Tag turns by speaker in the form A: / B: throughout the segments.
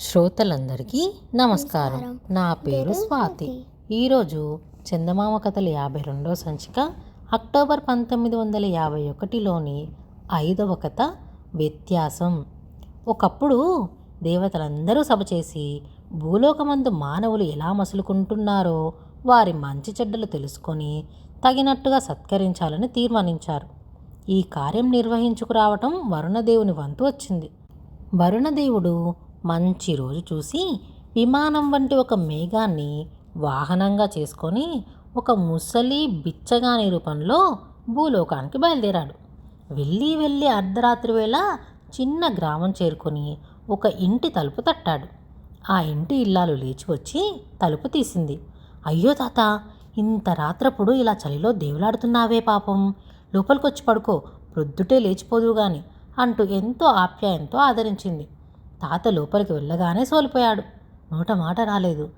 A: శ్రోతలందరికీ నమస్కారం. నా పేరు స్వాతి. ఈరోజు చందమామ కథలు యాభై రెండో సంచిక అక్టోబర్ పంతొమ్మిది వందల యాభై ఒకటిలోని ఐదవ కథ వ్యత్యాసం. ఒకప్పుడు దేవతలందరూ సభ చేసి భూలోకమందు మానవులు ఎలా మసులుకుంటున్నారో వారి మంచి చెడ్డలు తెలుసుకొని తగినట్టుగా సత్కరించాలని తీర్మానించారు. ఈ కార్యం నిర్వహించుకురావటం వరుణదేవుని వంతు వచ్చింది. వరుణదేవుడు మంచి రోజు చూసి విమానం వంటి ఒక మేఘాన్ని వాహనంగా చేసుకొని ఒక ముసలి బిచ్చగాని రూపంలో భూలోకానికి బయలుదేరాడు. వెళ్ళి వెళ్ళి అర్ధరాత్రి వేళ చిన్న గ్రామం చేరుకొని ఒక ఇంటి తలుపు తట్టాడు. ఆ ఇంటి ఇల్లాలు లేచి వచ్చి తలుపు తీసింది. అయ్యో తాత ఇంత రాత్రప్పుడు ఇలా చలిలో దేవులాడుతున్నావే పాపం. లోపలికొచ్చి పడుకో ప్రొద్దుటే లేచిపోదువు గాని అంటూ ఎంతో ఆప్యాయంతో ఆదరించింది. తాత లోపలికి వెళ్ళగానే సోలిపోయాడు. నోట మాట రాలేదు.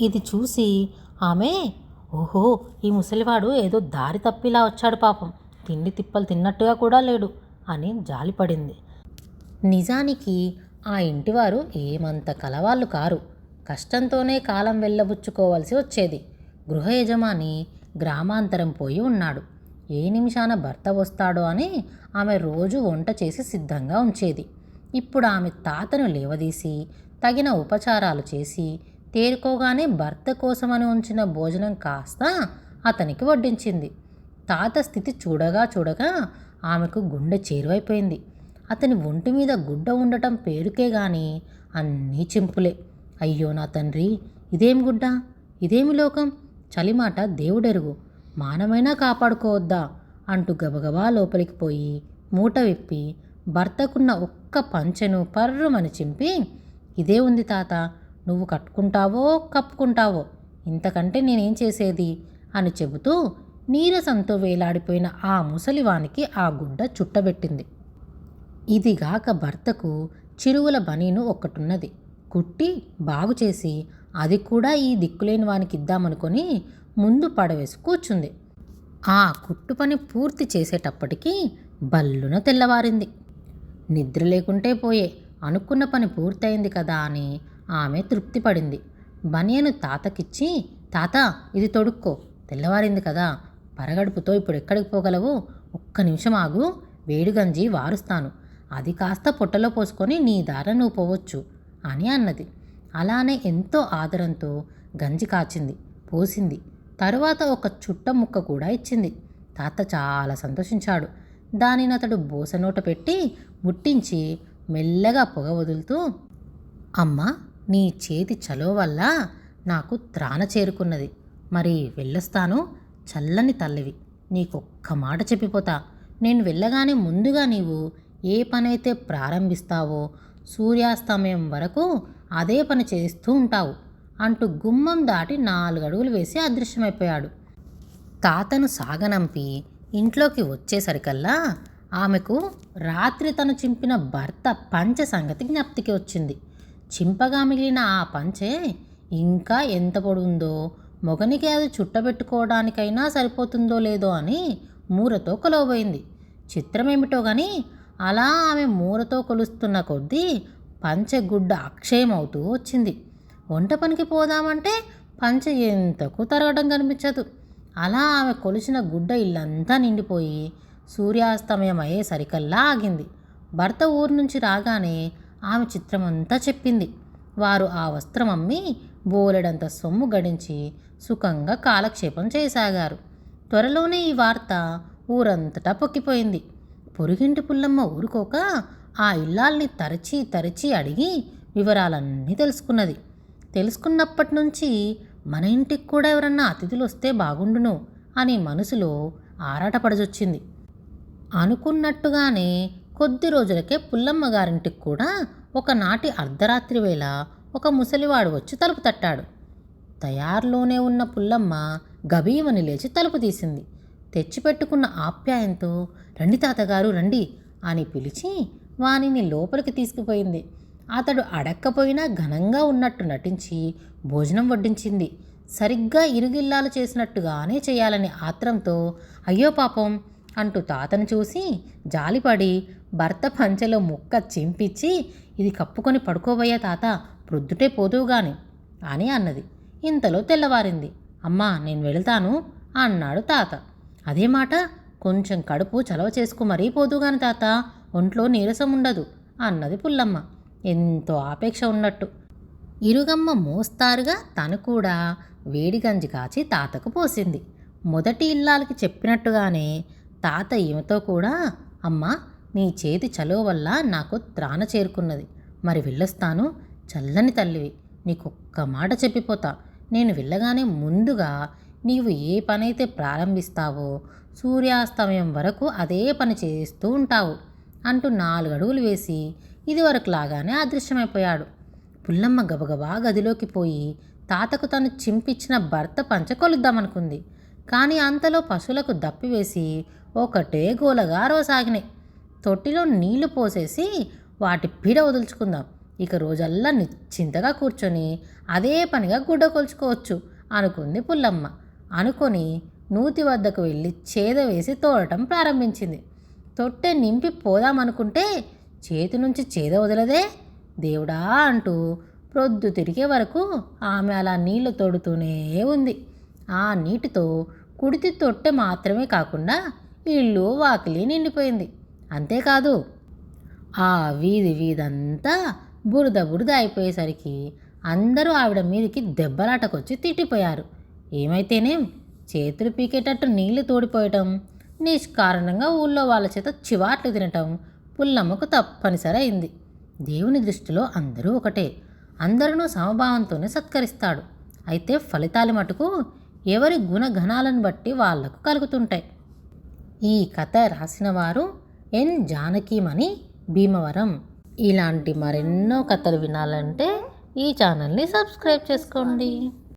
A: ఇది చూసి ఆమె ఓహో ఈ ముసలివాడు ఏదో దారి తప్పిలా వచ్చాడు పాపం. తిండి తిప్పలు తిన్నట్టుగా కూడా లేడు అని జాలిపడింది. నిజానికి ఆ ఇంటివారు ఏమంత కలవాళ్ళు కారు. కష్టంతోనే కాలం వెళ్ళబుచ్చుకోవలసి వచ్చేది. గృహ యజమాని గ్రామాంతరం పోయి ఉన్నాడు. ఏ నిమిషాన భర్త వస్తాడో అని ఆమె రోజు వంట చేసి సిద్ధంగా ఉంచేది. ఇప్పుడు ఆమె తాతను లేవదీసి తగిన ఉపచారాలు చేసి తేరుకోగానే భర్త కోసమని ఉంచిన భోజనం కాస్త అతనికి వడ్డించింది. తాత స్థితి చూడగా చూడగా ఆమెకు గుండె చేరువైపోయింది. అతని ఒంటి మీద గుడ్డ ఉండటం పేరుకే గాని అన్నీ చింపులే. అయ్యో నా తండ్రి ఇదేమి గుడ్డ? ఇదేమి లోకం? చలిమాట దేవుడెరుగు. మానమైనా కాపాడుకోవద్దా? అంటూ గబగబా లోపలికి పోయి మూట విప్పి భర్తకున్న ఒక్క ఒక్క పంచెను పర్రుమని చింపి ఇదే ఉంది తాత నువ్వు కట్టుకుంటావో కప్పుకుంటావో ఇంతకంటే నేనేం చేసేది? అని చెబుతూ నీరసంతో వేలాడిపోయిన ఆ ముసలివానికి ఆ గుడ్డ చుట్టబెట్టింది. ఇదిగాక భర్తకు చిరువుల బనీను ఒక్కటున్నది. కుట్టి బాగు చేసి అది కూడా ఈ దిక్కులేని వానికి ఇద్దామనుకొని ముందు పడవేసి కూర్చుంది. ఆ కుట్టు పని పూర్తి చేసేటప్పటికీ బల్లున తెల్లవారింది. నిద్ర లేకుంటే పోయే. అనుకున్న పని పూర్తయింది కదా అని ఆమె తృప్తి పడింది బనియను తాతకిచ్చి తాత ఇది తొడుక్కో. తెల్లవారింది కదా. పరగడుపుతో ఇప్పుడు ఎక్కడికి పోగలవు? ఒక్క నిమిషం ఆగు. వేడిగంజి వారుస్తాను. అది కాస్త పొట్టలో పోసుకొని నీ దార నువ్వు పోవచ్చు అని అన్నది. అలానే ఎంతో ఆదరంతో గంజి కాచింది పోసింది. తరువాత ఒక చుట్ట ముక్క కూడా ఇచ్చింది. తాత చాలా సంతోషించాడు. దానిని అతడు బోసనోట పెట్టి ముట్టించి మెల్లగా పొగ వదులుతూ అమ్మా నీ చేతి చలో వల్ల నాకు త్రాణ చేరుకున్నది. మరి వెళ్ళొస్తాను చల్లని తల్లివి. నీకొక్క మాట చెప్పిపోతా. నేను వెళ్ళగానే ముందుగా నీవు ఏ పనైతే ప్రారంభిస్తావో సూర్యాస్తమయం వరకు అదే పని చేస్తూ ఉంటావు అంటూ గుమ్మం దాటి నాలుగు అడుగులు వేసి అదృశ్యమైపోయాడు. తాతను సాగనంపి ఇంట్లోకి వచ్చేసరికల్లా ఆమెకు రాత్రి తను చింపిన భర్త పంచె సంగతి జ్ఞప్తికి వచ్చింది. చింపగా మిగిలిన ఆ పంచె ఇంకా ఎంత పొడుందో మొగనికి అది చుట్టబెట్టుకోవడానికైనా సరిపోతుందో లేదో అని మూరతో కొలవబోయింది. చిత్రమేమిటో కానీ అలా ఆమె మూరతో కొలుస్తున్న కొద్దీ పంచె గుడ్డ అక్షయమవుతూ వచ్చింది. వంట పనికి పోదామంటే పంచె ఎంతకు తరగడం కనిపించదు. అలా ఆమె కొలిచిన గుడ్డ ఇల్లంతా నిండిపోయి సూర్యాస్తమయం అయ్యేసరికల్లా ఆగింది. భర్త ఊరు నుంచి రాగానే ఆమె చిత్రమంతా చెప్పింది. వారు ఆ వస్త్రం అమ్మి బోలెడంత సొమ్ము గడించి సుఖంగా కాలక్షేపం చేయసాగారు త్వరలోనే ఈ వార్త ఊరంతటా పొక్కిపోయింది. పొరుగింటి పుల్లమ్మ ఊరుకోక ఆ ఇల్లాల్ని తరచి తరచి అడిగి వివరాలన్నీ తెలుసుకున్నది. తెలుసుకున్నప్పటి నుంచి మన ఇంటికి కూడా ఎవరన్నా అతిథులు వస్తే బాగుండును అని మనసులో ఆరాటపడజొచ్చింది. అనుకున్నట్టుగానే కొద్ది రోజులకే పుల్లమ్మ గారింటికి కూడా ఒకనాటి అర్ధరాత్రి వేళ ఒక ముసలివాడు వచ్చి తలుపు తట్టాడు. తయారులోనే ఉన్న పుల్లమ్మ గబీమని లేచి తలుపు తీసింది. తెచ్చిపెట్టుకున్న ఆప్యాయంతో రండి తాతగారు రండి అని పిలిచి వానిని లోపలికి తీసుకుపోయింది. అతడు అడక్కపోయినా ఘనంగా ఉన్నట్టు నటించి భోజనం వడ్డించింది. సరిగ్గా ఇరుగిల్లాలు చేసినట్టుగానే చేయాలని ఆత్రంతో అయ్యో పాపం అంటూ తాతను చూసి జాలిపడి భర్త పంచెలో ముక్క చింపిచ్చి ఇది కప్పుకొని పడుకోబోయే తాత ప్రొద్దుటే పోదువుగాని అని అన్నది. ఇంతలో తెల్లవారింది. అమ్మా నేను వెళ్తాను అన్నాడు తాత. అదే మాట కొంచెం కడుపు చలవ చేసుకు మరీ పోదుగాని తాత ఒంట్లో నీరసం ఉండదు అన్నది పుల్లమ్మ. ఎంతో ఆపేక్ష ఉన్నట్టు. ఇరుగమ్మ మోస్తారుగా తను కూడా వేడి గంజి కాచి తాతకు పోసింది. మొదటి ఇల్లాలకి చెప్పినట్టుగానే తాత ఈమెతో కూడా అమ్మా నీ చేతి చలువ వల్ల నాకు త్రాణ చేరుకున్నది. మరి వెళ్ళొస్తాను. చల్లని తల్లివి నీకొక్క మాట చెప్పిపోతా. నేను వెళ్ళగానే ముందుగా నీవు ఏ పనైతే ప్రారంభిస్తావో సూర్యాస్తమయం వరకు అదే పని చేస్తూ ఉంటావు అంటూ నాలుగు అడుగులు వేసి ఇదివరకు లాగానే అదృశ్యమైపోయాడు. పుల్లమ్మ గబగబా గదిలోకి పోయి తాతకు తను చింపించిన భర్త పంచ కొలుద్దామనుకుంది. కానీ అంతలో పశువులకు దప్పివేసి ఒకటే గోలగా రోసాగినాయి. తొట్టిలో నీళ్ళు పోసేసి వాటి పీడ వదులుచుకుందాం. ఇక రోజల్లా నిశ్చింతగా కూర్చొని అదే పనిగా గుడ్డ కొలుచుకోవచ్చు అనుకుంది పుల్లమ్మ. అనుకొని నూతి వద్దకు వెళ్ళి చేద వేసి తోడటం ప్రారంభించింది. తొట్టె నింపి పోదామనుకుంటే చేతి నుంచి చేద వదలదే? దేవుడా అంటూ ప్రొద్దు తిరిగే వరకు ఆమె అలా నీళ్ళు తోడుతూనే ఉంది. ఆ నీటితో కుడితి తొట్టె మాత్రమే కాకుండా ఇల్లు వాకిలి నిండిపోయింది. అంతేకాదు ఆ వీధి వీధంతా బురద బురద అయిపోయేసరికి అందరూ ఆవిడ మీదకి దెబ్బలాటకొచ్చి తిట్టిపోయారు. ఏమైతేనేం చేతులు పీకేటట్టు నీళ్ళు తోడిపోయటం నిష్కారణంగా ఊళ్ళో వాళ్ళ చేత చివాట్లు తినటం పుల్లమ్మకు తప్పనిసరి అయింది దేవుని దృష్టిలో అందరూ ఒకటే. అందరూ సమభావంతోనే సత్కరిస్తాడు. అయితే ఫలితాలు మటుకు ఎవరి గుణగణాలను బట్టి వాళ్ళకు కలుగుతుంటాయి. ఈ కథ రాసిన వారు ఎన్ జానకీమణి భీమవరం. ఇలాంటి మరెన్నో కథలు వినాలంటే ఈ ఛానల్ని సబ్స్క్రైబ్ చేసుకోండి.